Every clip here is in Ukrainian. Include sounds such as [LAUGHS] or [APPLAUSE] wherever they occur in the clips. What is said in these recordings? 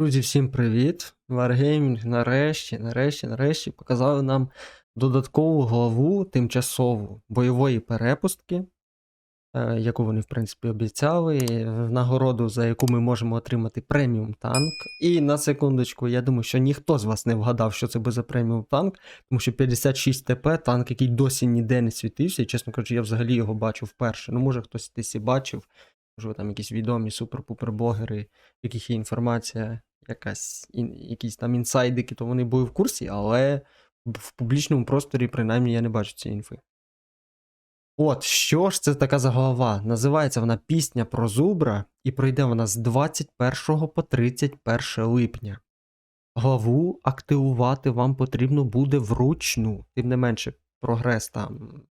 Друзі, всім привіт! Wargaming нарешті, нарешті, нарешті показали нам додаткову главу тимчасову бойової перепустки, е, яку вони, в принципі, обіцяли, в нагороду, за яку ми можемо отримати преміум танк. І на секундочку, я думаю, що ніхто з вас не вгадав, що це буде за преміум танк, тому що 56 ТП, танк, який досі ніде не світився, і, чесно кажучи, я взагалі його бачив вперше. Ну, може, хтось десь і бачив. Можливо, там якісь відомі супер-пупер-блогери, яких є інформація, якась, ін, якісь там інсайдики, то вони були в курсі, але в публічному просторі, принаймні, я не бачу цієї інфи. От, що ж це така за голова? Називається вона Пісня про Зубра, і пройде вона з 21 по 31 липня. Главу активувати вам потрібно буде вручну, тим не менше, прогрес там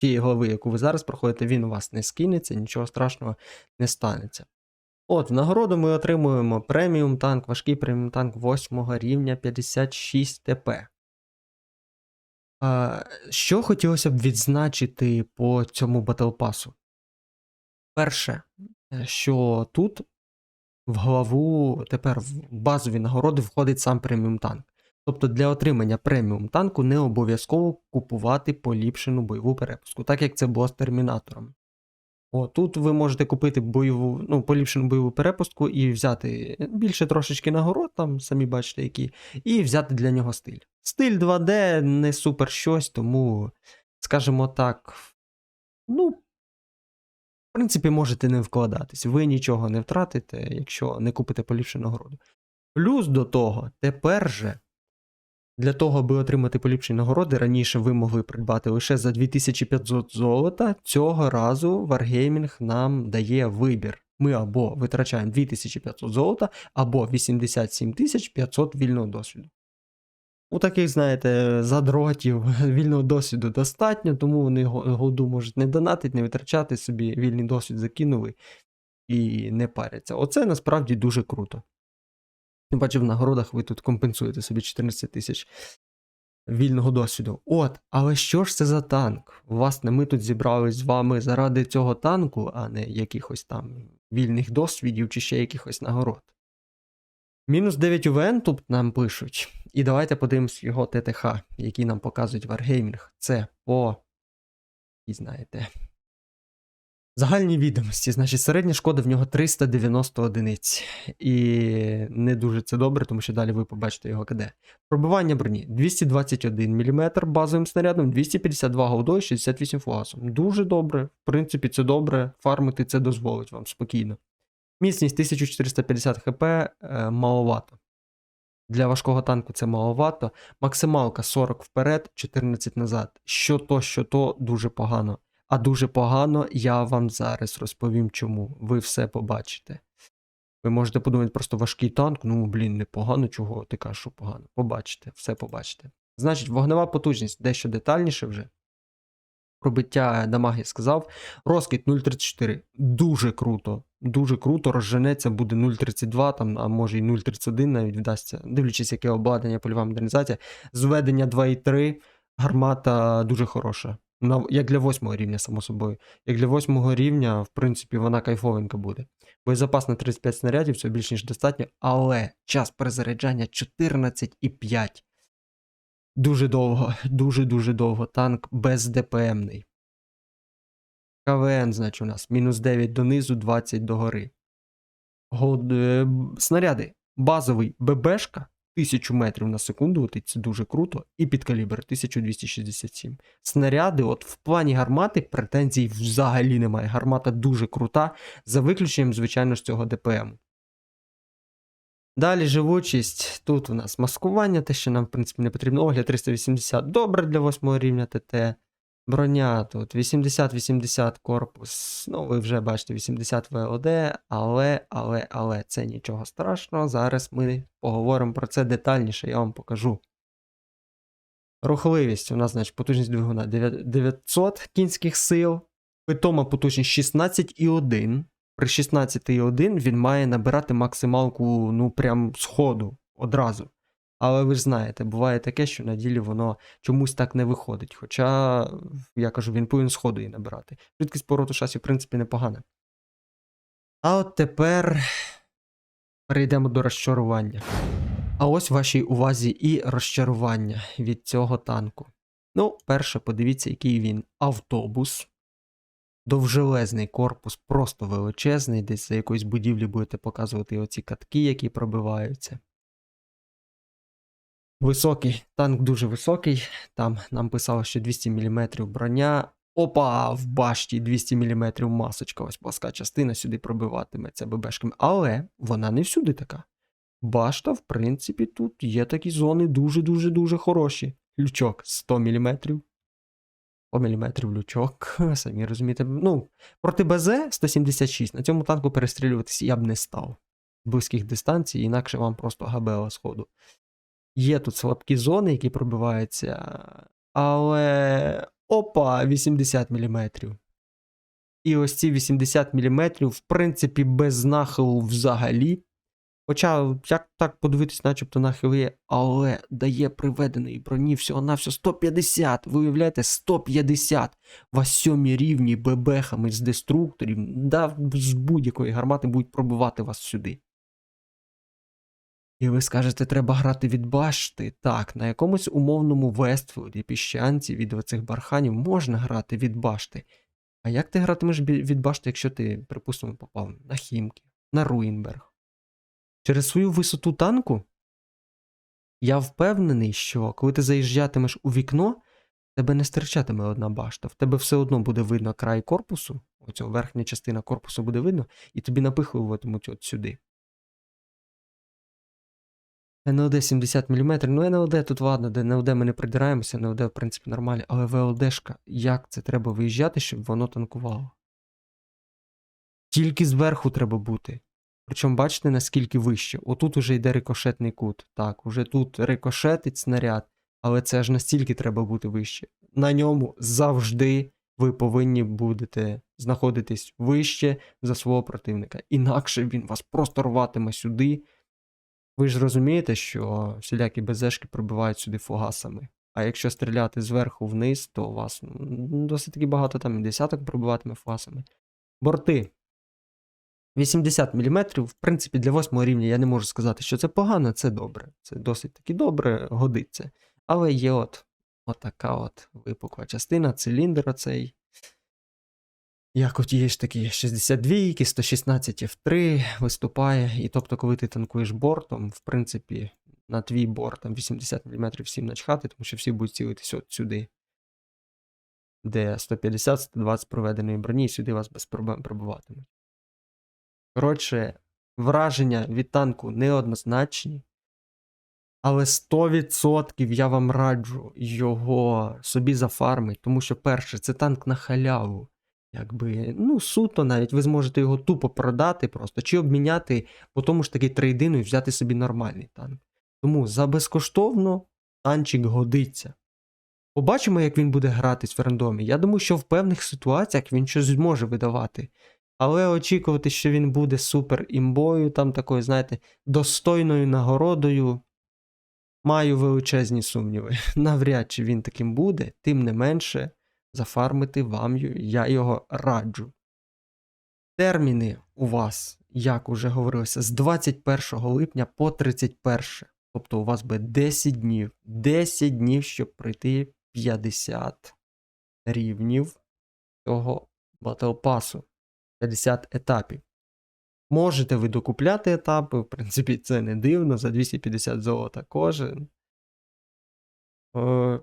тієї глави, яку ви зараз проходите, він у вас не скинеться, нічого страшного не станеться. От, в нагороду ми отримуємо преміум танк, важкий преміум танк 8 рівня 56 ТП. Що хотілося б відзначити по цьому батлпасу? Перше, е, що тут в главу тепер в базові нагороди входить сам преміум танк. Тобто для отримання преміум танку не обов'язково купувати поліпшену бойову перепуску, так як це було з термінатором. О, тут ви можете купити бойову, ну, поліпшену бойову перепустку і взяти більше трошечки нагород, там самі бачите які, і взяти для нього стиль. Стиль 2D не супер щось, тому, скажімо так, ну, в принципі, можете не вкладатись. Ви нічого не втратите, якщо не купите поліпшену нагороду. Плюс до того, тепер же. Для того, аби отримати поліпшені нагороди, раніше ви могли придбати лише за 2500 золота. Цього разу Wargaming нам дає вибір. Ми або витрачаємо 2500 золота, або 87 500 вільного досвіду. У таких, знаєте, задротів [LAUGHS] вільного досвіду достатньо, тому вони голду можуть не донатити, не витрачати собі вільний досвід закинули і не паряться. Оце насправді дуже круто. Тим паче в нагородах ви тут компенсуєте собі 14 тисяч вільного досвіду. От, але що ж це за танк? Власне, ми тут зібрались з вами заради цього танку, а не якихось там вільних досвідів чи ще якихось нагород. Мінус 9 УВН тут нам пишуть. І давайте подивимось його ТТХ, який нам показують Wargaming. Це по. І знаєте. Загальні відомості, значить, середня шкода в нього 390 одиниць. І не дуже це добре, тому що далі ви побачите його КД. Пробивання броні 221 мм базовим снарядом, 252 голдою, 68 фугасом. Дуже добре. В принципі, це добре. Фармити це дозволить вам спокійно. Міцність 1450 хп е, маловато. Для важкого танку це маловато. Максималка 40 вперед, 14 назад. Що то, що то, дуже погано. А дуже погано, я вам зараз розповім чому. Ви все побачите. Ви можете подумати, просто важкий танк, ну, блін, непогано, чого ти кажеш, що погано. Побачите, все побачите. Значить, вогнева потужність дещо детальніше вже. Пробиття дамаг я сказав. Розкид 0,34. Дуже круто. Дуже круто. Розженеться буде 0,32, там, а може і 0,31 навіть вдасться, дивлячись, яке обладнання, польова модернізація. Зведення 2,3. Гармата дуже хороша. На, Як для восьмого рівня, само собою. Як для восьмого рівня, в принципі, вона кайфовенька буде. Боєзапас на 35 снарядів, це більш ніж достатньо, але час перезаряджання 14,5. Дуже довго, [LAUGHS] дуже-дуже довго. Танк бездпмний. КВН, значить, у нас мінус 9 донизу, 20 догори. Год... Е, снаряди. Базовий ББшка 1000 метрів на секунду летить, це дуже круто, і під калібр 1267. Снаряди, от в плані гармати претензій взагалі немає. Гармата дуже крута, за виключенням, звичайно, з цього ДПМ. Далі живучість. Тут у нас маскування, те, що нам, в принципі, не потрібно. Огляд 380 добре для 8 рівня ТТ. Броня тут 80-80 корпус. Ну, ви вже бачите, 80 ВОД, але, але, але це нічого страшного. Зараз ми поговоримо про це детальніше, я вам покажу. Рухливість у нас, значить, потужність двигуна 900 кінських сил. Питома потужність 16,1. При 16,1 він має набирати максималку, ну, прям з ходу одразу. Але ви ж знаєте, буває таке, що на ділі воно чомусь так не виходить. Хоча, я кажу, він повинен сходу її набирати. Швидкість повороту шасі, в принципі, непогана. А от тепер перейдемо до розчарування. А ось вашій увазі і розчарування від цього танку. Ну, перше, подивіться, який він автобус. Довжелезний корпус, просто величезний. Десь за якоїсь будівлі будете показувати оці катки, які пробиваються. Високий, танк дуже високий. Там нам писало, що 200 мм броня. Опа, в башті 200 мм масочка, ось пласка частина сюди пробиватиметься ББшками. Але вона не всюди така. Башта, в принципі, тут є такі зони дуже-дуже дуже хороші. Лючок 100 мм. 100 мм лючок, [LAUGHS] самі розумієте. Ну, проти БЗ 176. На цьому танку перестрілюватися я б не став. Близьких дистанцій, інакше вам просто габела сходу. Є тут слабкі зони, які пробиваються, але. Опа, 80 мм. І ось ці 80 мм, в принципі, без нахилу взагалі. Хоча, як так подивитись, начебто нахил є, але дає приведеної броні всього на всього 150. Ви уявляєте, 150 вас сьомі рівні бебехами з деструкторів, да, з будь-якої гармати будуть пробивати вас сюди. І ви скажете, треба грати від башти. Так, на якомусь умовному Вестфілді, піщанці від оцих барханів можна грати від башти. А як ти гратимеш від башти, якщо ти, припустимо, попав на Хімки, на Руїнберг? Через свою висоту танку я впевнений, що коли ти заїжджатимеш у вікно, тебе не стирчатиме одна башта. В тебе все одно буде видно край корпусу, оця верхня частина корпусу буде видно, і тобі напихуватимуть от сюди. НЛД 70 мм. Ну, НЛД тут ладно, де НЛД ми не придираємося, НЛД, в принципі, нормально. Але ВЛДшка, як це треба виїжджати, щоб воно танкувало? Тільки зверху треба бути. Причому бачите, наскільки вище. Отут уже йде рикошетний кут. Так, уже тут рикошетить снаряд, але це ж настільки треба бути вище. На ньому завжди ви повинні будете знаходитись вище за свого противника. Інакше він вас просто рватиме сюди. Ви ж розумієте, що всілякі безешки пробивають сюди фугасами. А якщо стріляти зверху вниз, то у вас досить таки багато там і десяток пробиватиме фугасами. Борти. 80 мм, в принципі, для 8 рівня я не можу сказати, що це погано, це добре. Це досить таки добре, годиться. Але є от, от така от випукла частина, циліндр оцей. Як от є ж такі 62, 116 F3 виступає. І тобто, коли ти танкуєш бортом, в принципі, на твій борт там 80 мм всім начхати, тому що всі будуть цілитися от сюди. Де 150-120 проведеної броні, і сюди вас без проблем пробиватимуть. Коротше, враження від танку неоднозначні. Але 100% я вам раджу його собі зафармити, тому що, перше, це танк на халяву. Якби, ну, суто навіть ви зможете його тупо продати просто, чи обміняти по тому ж таки трейдину і взяти собі нормальний танк. Тому за безкоштовно танчик годиться. Побачимо, як він буде гратись в рандомі. Я думаю, що в певних ситуаціях він щось зможе видавати. Але очікувати, що він буде супер імбою, там такою, знаєте, достойною нагородою. Маю величезні сумніви. [LAUGHS] Навряд чи він таким буде, тим не менше, зафармити вам я його раджу. Терміни у вас, як уже говорилося, з 21 липня по 31. Тобто у вас буде 10 днів. 10 днів, щоб пройти 50 рівнів цього Pass. 50 етапів. Можете ви докупляти етапи, в принципі, це не дивно, за 250 золота кожен. Е,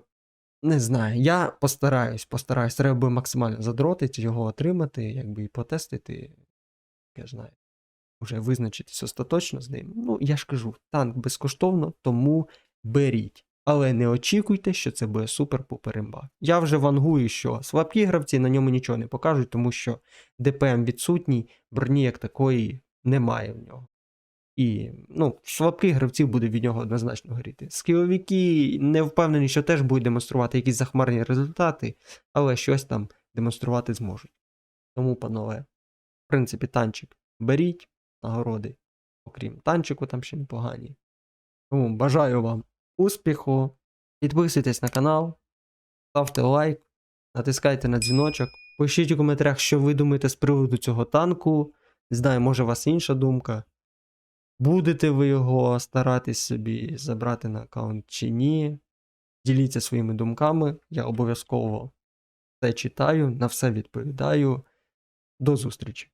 не знаю, я постараюсь, постараюсь. Треба би максимально задротити, його отримати, якби і потестити. Я знаю. Вже визначитись остаточно з ним. Ну, я ж кажу, танк безкоштовно, тому беріть. Але не очікуйте, що це буде супер пуперемба. Я вже вангую, що слабкі гравці на ньому нічого не покажуть, тому що ДПМ відсутній, броні як такої немає в нього. І ну, слабких гравців буде від нього однозначно горіти. Скіловіки не впевнені, що теж будуть демонструвати якісь захмарні результати, але щось там демонструвати зможуть. Тому, панове, в принципі, танчик беріть нагороди, окрім танчику, там ще непогані. Тому бажаю вам успіху. Підписуйтесь на канал, ставте лайк, натискайте на дзвіночок. Пишіть у коментарях, що ви думаєте з приводу цього танку. Не знаю, може у вас інша думка. Будете ви його старатись собі забрати на аккаунт чи ні. Діліться своїми думками. Я обов'язково все читаю, на все відповідаю. До зустрічі!